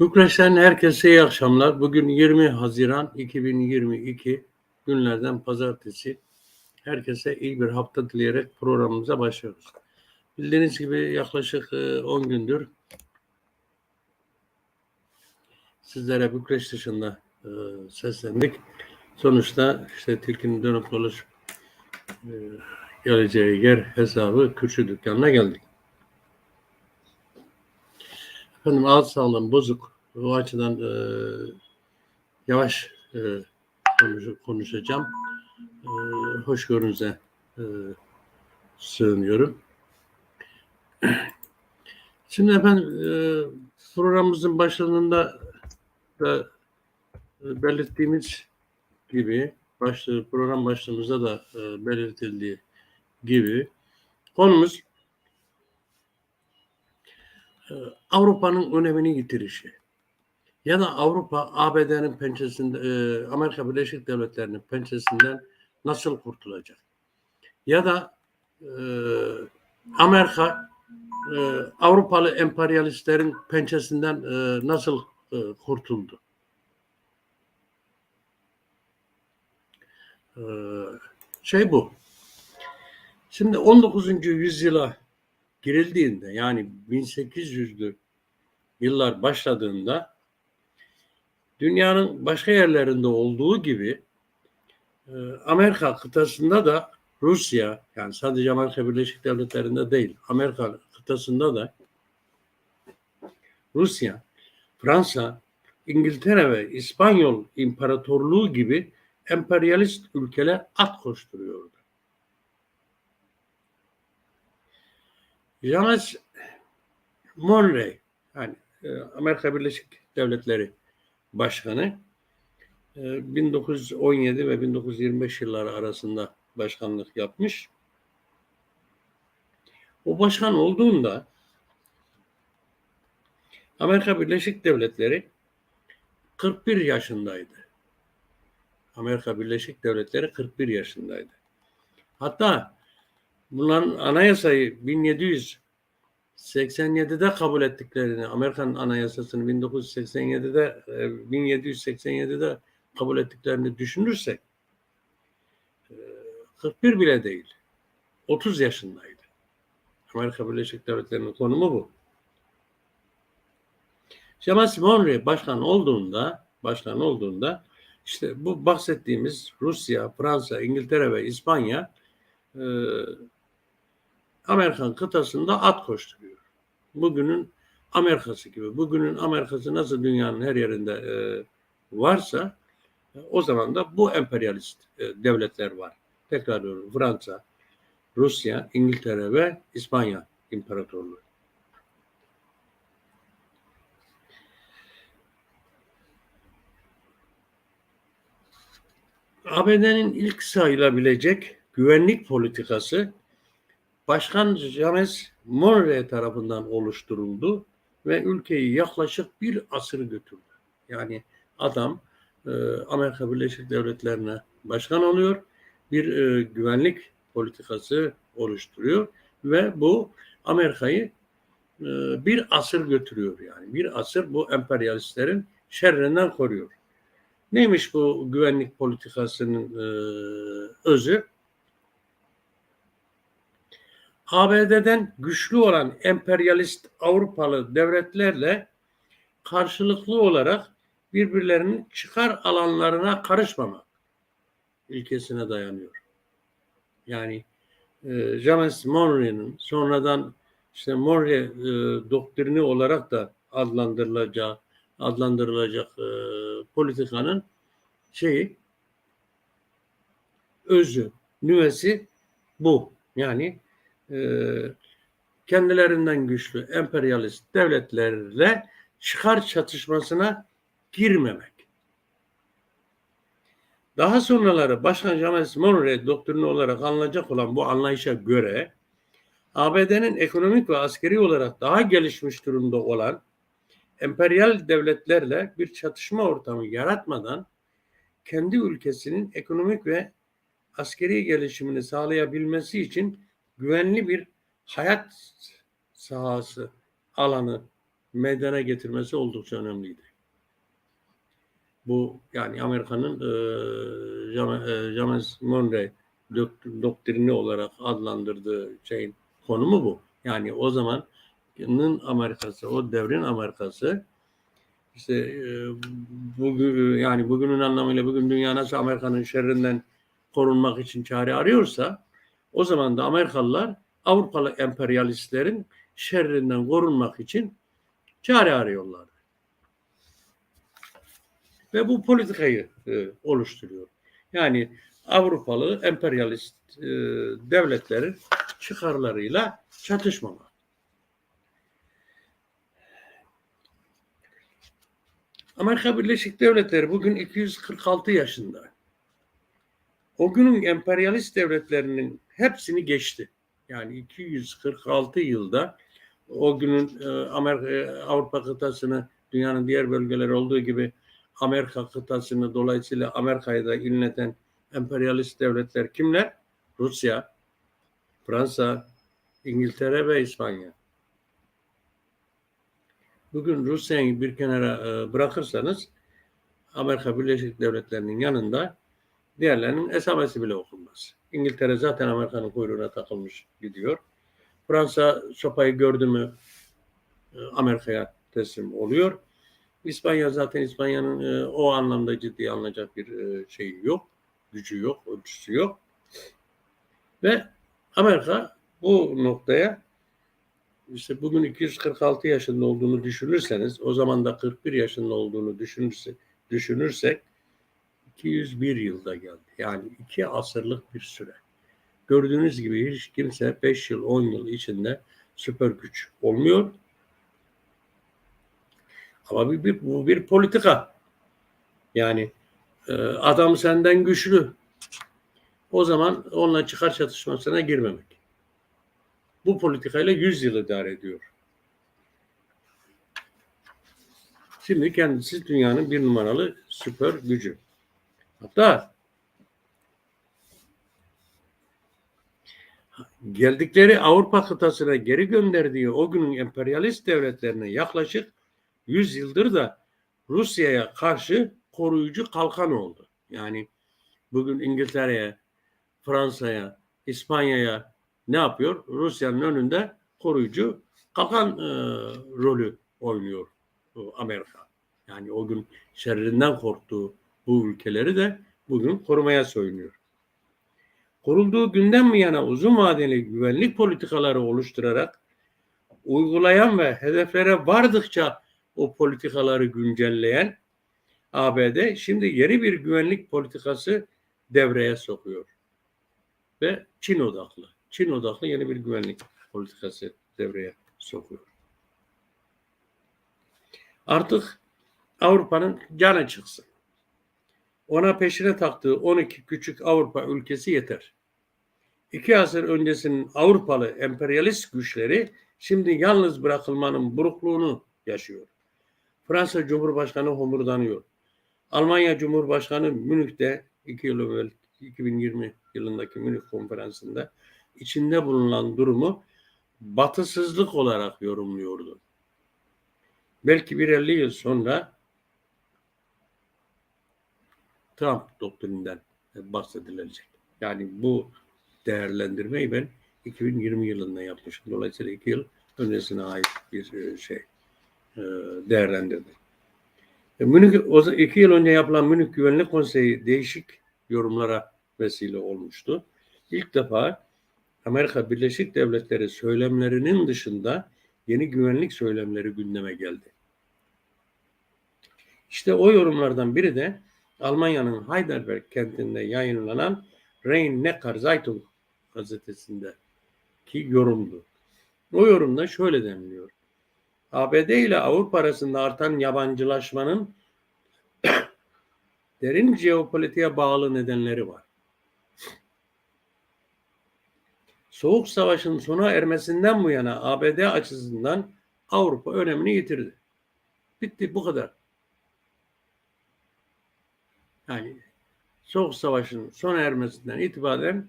Bükreş'ten herkese iyi akşamlar. Bugün 20 Haziran 2022 günlerden pazartesi. Herkese iyi bir hafta dileyerek programımıza başlıyoruz. Bildiğiniz gibi yaklaşık e, 10 gündür sizlere Bükreş dışında e, seslendik. Sonuçta işte tilkinin dönüp dolaşıp e, geleceği yer hesabı Kürşü dükkanına geldik. Efendim ağız sağlığım bozuk. O açıdan e, yavaş e, konuş, konuşacağım. E, hoşgörünüze e, sığınıyorum. Şimdi efendim e, programımızın başlarında da e, belirttiğimiz gibi başlığı, program başlığımızda da e, belirtildiği gibi konumuz Avrupa'nın önemini yitirişi ya da Avrupa ABD'nin pençesinde e, Amerika Birleşik Devletleri'nin pençesinden nasıl kurtulacak? Ya da e, Amerika e, Avrupalı emperyalistlerin pençesinden e, nasıl e, kurtuldu? E, şey bu. Şimdi 19. yüzyıla girildiğinde yani 1800'lü yıllar başladığında dünyanın başka yerlerinde olduğu gibi e, Amerika kıtasında da Rusya yani sadece Amerika Birleşik Devletleri'nde değil Amerika kıtasında da Rusya, Fransa, İngiltere ve İspanyol İmparatorluğu gibi emperyalist ülkeler at koşturuyordu. James Monroe yani e, Amerika Birleşik Devletleri Başkanı 1917 e, ve 1925 yılları arasında başkanlık yapmış. O başkan olduğunda Amerika Birleşik Devletleri 41 yaşındaydı. Amerika Birleşik Devletleri 41 yaşındaydı. Hatta bunların anayasayı 1787'de kabul ettiklerini, Amerikan anayasasını 1987'de 1787'de kabul ettiklerini düşünürsek 41 bile değil. 30 yaşındaydı. Amerika Birleşik Devletleri'nin konumu bu. James Monroe başkan olduğunda, başkan olduğunda işte bu bahsettiğimiz Rusya, Fransa, İngiltere ve İspanya e, Amerikan kıtasında at koşturuyor. Bugünün Amerikası gibi. Bugünün Amerikası nasıl dünyanın her yerinde e, varsa o zaman da bu emperyalist e, devletler var. Tekrar diyorum Fransa, Rusya, İngiltere ve İspanya İmparatorluğu. ABD'nin ilk sayılabilecek güvenlik politikası Başkan James Monroe tarafından oluşturuldu ve ülkeyi yaklaşık bir asır götürdü. Yani adam e, Amerika Birleşik Devletleri'ne başkan oluyor, bir e, güvenlik politikası oluşturuyor ve bu Amerika'yı e, bir asır götürüyor yani. Bir asır bu emperyalistlerin şerrinden koruyor. Neymiş bu güvenlik politikasının e, özü? ABD'den güçlü olan emperyalist Avrupalı devletlerle karşılıklı olarak birbirlerinin çıkar alanlarına karışmamak ilkesine dayanıyor. Yani e, James Monroe'nin sonradan işte Monroe e, doktrini olarak da adlandırılacağı adlandırılacak e, politikanın şeyi özü, nüvesi bu. Yani kendilerinden güçlü emperyalist devletlerle çıkar çatışmasına girmemek. Daha sonraları Başkan James Monroe doktrini olarak anılacak olan bu anlayışa göre ABD'nin ekonomik ve askeri olarak daha gelişmiş durumda olan emperyal devletlerle bir çatışma ortamı yaratmadan kendi ülkesinin ekonomik ve askeri gelişimini sağlayabilmesi için güvenli bir hayat sahası alanı meydana getirmesi oldukça önemliydi. Bu yani Amerika'nın e, Jam- James Monroe dok- doktrini olarak adlandırdığı şeyin konumu bu. Yani o zamanın Amerikası, o devrin Amerikası işte e, bugün yani bugünün anlamıyla bugün dünya nasıl Amerika'nın şerrinden korunmak için çare arıyorsa o zaman da Amerikalılar Avrupalı emperyalistlerin şerrinden korunmak için çare arıyorlar. Ve bu politikayı e, oluşturuyor. Yani Avrupalı emperyalist e, devletlerin çıkarlarıyla çatışmamak. Amerika Birleşik Devletleri bugün 246 yaşında. O günün emperyalist devletlerinin hepsini geçti. Yani 246 yılda o günün e, Amerika, e, Avrupa kıtasını dünyanın diğer bölgeleri olduğu gibi Amerika kıtasını dolayısıyla Amerika'yı da inleten emperyalist devletler kimler? Rusya, Fransa, İngiltere ve İspanya. Bugün Rusya'yı bir kenara e, bırakırsanız Amerika Birleşik Devletleri'nin yanında diğerlerinin esamesi bile okunmaz. İngiltere zaten Amerika'nın kuyruğuna takılmış gidiyor. Fransa sopayı gördü mü e, Amerika'ya teslim oluyor. İspanya zaten İspanya'nın e, o anlamda ciddi alınacak bir e, şeyi yok. Gücü yok, ölçüsü yok. Ve Amerika bu noktaya işte bugün 246 yaşında olduğunu düşünürseniz o zaman da 41 yaşında olduğunu düşünürse, düşünürsek 201 yılda geldi. Yani iki asırlık bir süre. Gördüğünüz gibi hiç kimse 5 yıl 10 yıl içinde süper güç olmuyor. Ama bir, bir, bu bir politika. Yani e, adam senden güçlü. O zaman onunla çıkar çatışmasına girmemek. Bu politikayla 100 yıl idare ediyor. Şimdi kendisi dünyanın bir numaralı süper gücü. Hatta geldikleri Avrupa kıtasına geri gönderdiği o günün emperyalist devletlerine yaklaşık 100 yıldır da Rusya'ya karşı koruyucu kalkan oldu. Yani bugün İngiltere'ye, Fransa'ya, İspanya'ya ne yapıyor? Rusya'nın önünde koruyucu kalkan e, rolü oynuyor bu Amerika. Yani o gün şerrinden korktuğu bu ülkeleri de bugün korumaya soyunuyor. Kurulduğu günden bu yana uzun vadeli güvenlik politikaları oluşturarak uygulayan ve hedeflere vardıkça o politikaları güncelleyen ABD şimdi yeni bir güvenlik politikası devreye sokuyor. Ve Çin odaklı. Çin odaklı yeni bir güvenlik politikası devreye sokuyor. Artık Avrupa'nın canı çıksın. Ona peşine taktığı 12 küçük Avrupa ülkesi yeter. İki asır öncesinin Avrupalı emperyalist güçleri şimdi yalnız bırakılmanın burukluğunu yaşıyor. Fransa Cumhurbaşkanı homurdanıyor. Almanya Cumhurbaşkanı Münih'te iki yıl evvel 2020 yılındaki Münih konferansında içinde bulunan durumu batısızlık olarak yorumluyordu. Belki bir 50 yıl sonra Trump doktrininden bahsedilecek. Yani bu değerlendirmeyi ben 2020 yılında yapmışım. Dolayısıyla iki yıl öncesine ait bir şey değerlendirdim. Münih, o iki yıl önce yapılan Münih Güvenlik Konseyi değişik yorumlara vesile olmuştu. İlk defa Amerika Birleşik Devletleri söylemlerinin dışında yeni güvenlik söylemleri gündeme geldi. İşte o yorumlardan biri de Almanya'nın Heidelberg kentinde yayınlanan Rhein-Neckar Zeitung gazetesinde ki yorumdu. O yorumda şöyle deniliyor. ABD ile Avrupa arasında artan yabancılaşmanın derin jeopolitiğe bağlı nedenleri var. Soğuk Savaş'ın sona ermesinden bu yana ABD açısından Avrupa önemini yitirdi. Bitti bu kadar. Yani Soğuk Savaş'ın sona ermesinden itibaren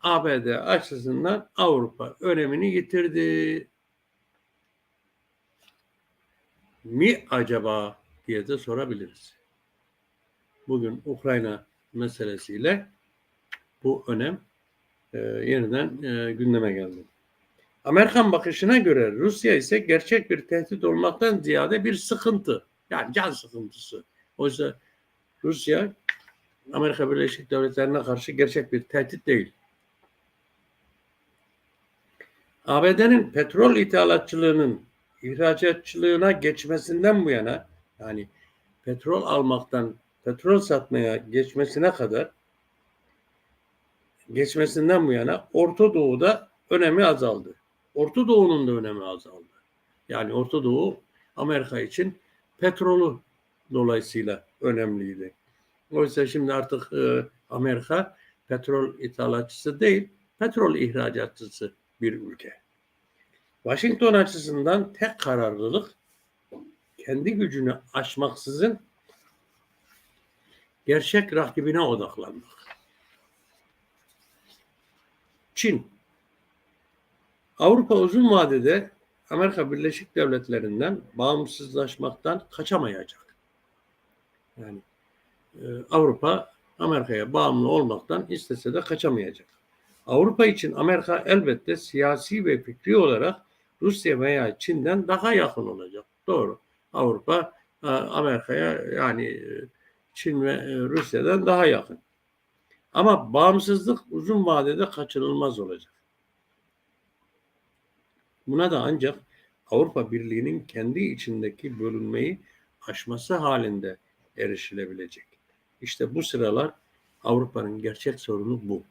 ABD açısından Avrupa önemini yitirdi. mi acaba diye de sorabiliriz. Bugün Ukrayna meselesiyle bu önem e, yeniden e, gündeme geldi. Amerikan bakışına göre Rusya ise gerçek bir tehdit olmaktan ziyade bir sıkıntı. Yani can sıkıntısı. Oysa Rusya Amerika Birleşik Devletleri'ne karşı gerçek bir tehdit değil. ABD'nin petrol ithalatçılığının ihracatçılığına geçmesinden bu yana yani petrol almaktan petrol satmaya geçmesine kadar geçmesinden bu yana Orta Doğu'da önemi azaldı. Orta Doğu'nun da önemi azaldı. Yani Orta Doğu Amerika için petrolü dolayısıyla önemliydi. Oysa şimdi artık e, Amerika petrol ithalatçısı değil, petrol ihracatçısı bir ülke. Washington açısından tek kararlılık kendi gücünü aşmaksızın gerçek rakibine odaklanmak. Çin Avrupa uzun vadede Amerika Birleşik Devletleri'nden bağımsızlaşmaktan kaçamayacak. Yani e, Avrupa Amerika'ya bağımlı olmaktan istese de kaçamayacak. Avrupa için Amerika elbette siyasi ve fikri olarak Rusya veya Çin'den daha yakın olacak. Doğru. Avrupa e, Amerika'ya yani e, Çin ve e, Rusya'dan daha yakın. Ama bağımsızlık uzun vadede kaçınılmaz olacak. Buna da ancak Avrupa Birliği'nin kendi içindeki bölünmeyi aşması halinde erişilebilecek. İşte bu sıralar Avrupa'nın gerçek sorunu bu.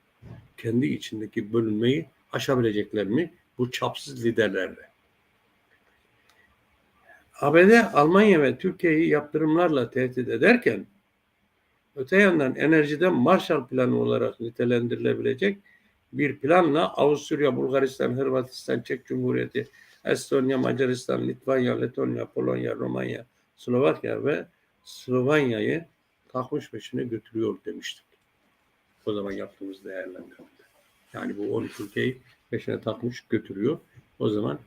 Kendi içindeki bölünmeyi aşabilecekler mi bu çapsız liderlerle? ABD, Almanya ve Türkiye'yi yaptırımlarla tehdit ederken öte yandan enerjiden Marshall Planı olarak nitelendirilebilecek bir planla Avusturya, Bulgaristan, Hırvatistan, Çek Cumhuriyeti, Estonya, Macaristan, Litvanya, Letonya, Polonya, Romanya, Slovakya ve Slovanya'yı takmış peşine götürüyor demiştik. O zaman yaptığımız değerlendirmede. Yani bu 12 ülkeyi peşine takmış götürüyor. O zaman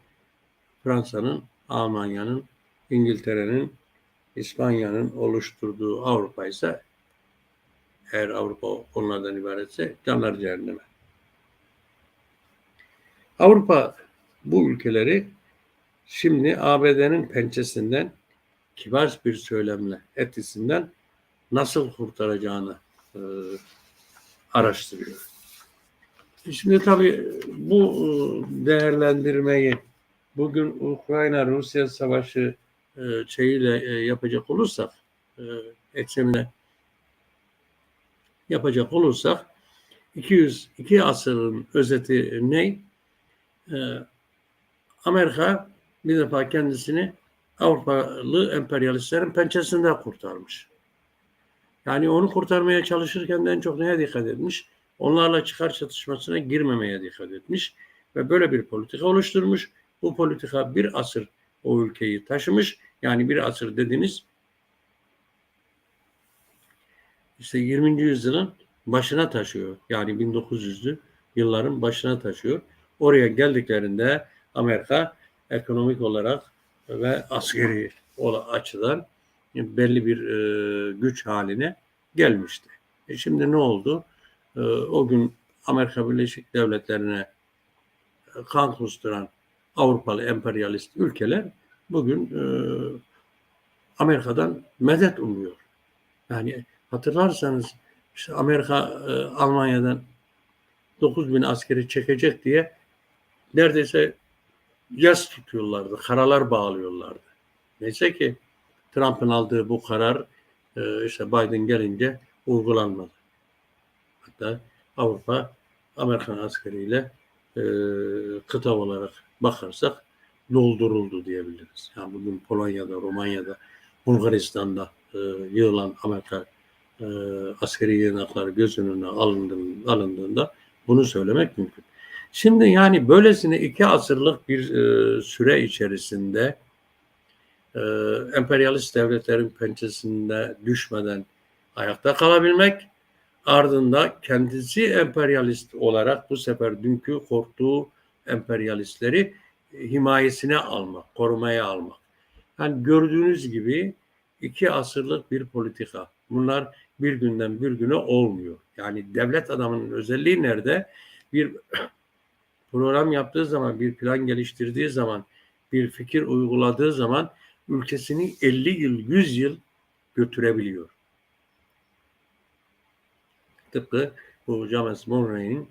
Fransa'nın, Almanya'nın, İngiltere'nin, İspanya'nın oluşturduğu Avrupa ise eğer Avrupa onlardan ibaretse canlar cehenneme. Avrupa bu ülkeleri şimdi ABD'nin pençesinden kibar bir söylemle etkisinden nasıl kurtaracağını e, araştırıyor. Şimdi tabii bu e, değerlendirmeyi bugün Ukrayna-Rusya savaşı e, şeyiyle e, yapacak olursak e, eksenine yapacak olursak 202 asırın özeti ne? Ee, Amerika bir defa kendisini Avrupalı emperyalistlerin pençesinden kurtarmış. Yani onu kurtarmaya çalışırken de en çok neye dikkat etmiş? Onlarla çıkar çatışmasına girmemeye dikkat etmiş ve böyle bir politika oluşturmuş. Bu politika bir asır o ülkeyi taşımış. Yani bir asır dediniz işte 20. yüzyılın başına taşıyor. Yani 1900'lü yılların başına taşıyor. Oraya geldiklerinde Amerika ekonomik olarak ve askeri açıdan belli bir e, güç haline gelmişti. E şimdi ne oldu? E, o gün Amerika Birleşik Devletleri'ne kan kusturan Avrupalı emperyalist ülkeler bugün e, Amerika'dan medet umuyor. Yani hatırlarsanız işte Amerika e, Almanya'dan 9 bin askeri çekecek diye neredeyse yas tutuyorlardı, karalar bağlıyorlardı. Neyse ki Trump'ın aldığı bu karar e, işte Biden gelince uygulanmadı. Hatta Avrupa Amerikan askeriyle e, kıta olarak bakarsak dolduruldu diyebiliriz. Yani bugün Polonya'da, Romanya'da, Bulgaristan'da e, yığılan Amerika e, askeri yığınakları göz önüne alındığında, alındığında bunu söylemek mümkün. Şimdi yani böylesine iki asırlık bir e, süre içerisinde e, emperyalist devletlerin pençesinde düşmeden ayakta kalabilmek, ardında kendisi emperyalist olarak bu sefer dünkü korktuğu emperyalistleri himayesine almak, korumaya almak. hani gördüğünüz gibi iki asırlık bir politika. Bunlar bir günden bir güne olmuyor. Yani devlet adamının özelliği nerede? Bir program yaptığı zaman, bir plan geliştirdiği zaman, bir fikir uyguladığı zaman ülkesini 50 yıl, 100 yıl götürebiliyor. Tıpkı bu James Monroe'nin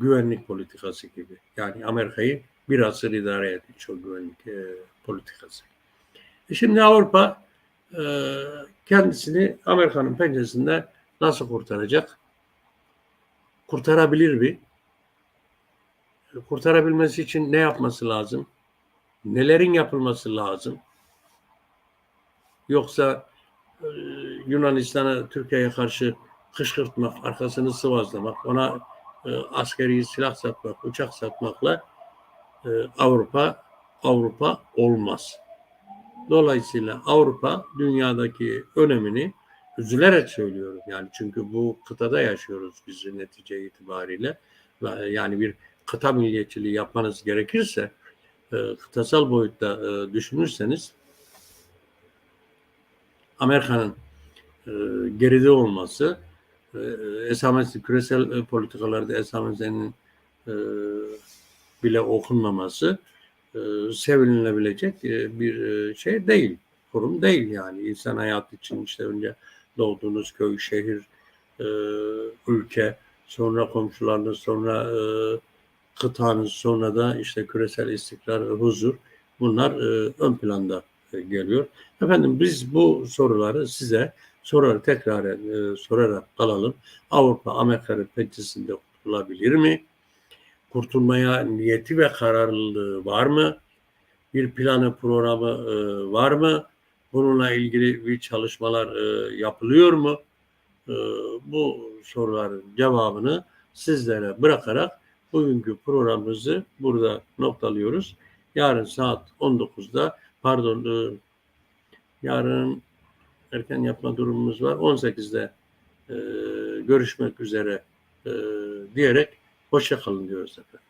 güvenlik politikası gibi. Yani Amerika'yı bir asır idare etmiş o güvenlik e, politikası. E şimdi Avrupa e, kendisini Amerika'nın penceresinden nasıl kurtaracak? Kurtarabilir mi? Kurtarabilmesi için ne yapması lazım? Nelerin yapılması lazım? Yoksa e, Yunanistan'ı Türkiye'ye karşı kışkırtmak, arkasını sıvazlamak, ona e, askeri silah satmak, uçak satmakla e, Avrupa Avrupa olmaz. Dolayısıyla Avrupa dünyadaki önemini üzülerek söylüyorum. Yani çünkü bu kıtada yaşıyoruz biz netice itibariyle. Yani bir kıta milliyetçiliği yapmanız gerekirse e, kıtasal boyutta e, düşünürseniz Amerika'nın e, geride olması e, esamesi küresel e, politikalarda esamesenin e, bile okunmaması e, sevinilebilecek e, bir e, şey değil. Kurum değil yani. insan hayatı için işte önce doğduğunuz köy, şehir, e, ülke, sonra komşularınız, sonra e, kıtanız, sonra da işte küresel istikrar ve huzur bunlar e, ön planda e, geliyor. Efendim biz bu soruları size sorar tekrar e, sorarak kalalım. Avrupa Amerika pençesinde kurtulabilir mi? Kurtulmaya niyeti ve kararlılığı var mı? Bir planı programı e, var mı? Bununla ilgili bir çalışmalar e, yapılıyor mu? E, bu soruların cevabını sizlere bırakarak bugünkü programımızı burada noktalıyoruz. Yarın saat 19'da pardon e, yarın erken yapma durumumuz var. 18'de e, görüşmek üzere e, diyerek hoşça kalın diyoruz efendim.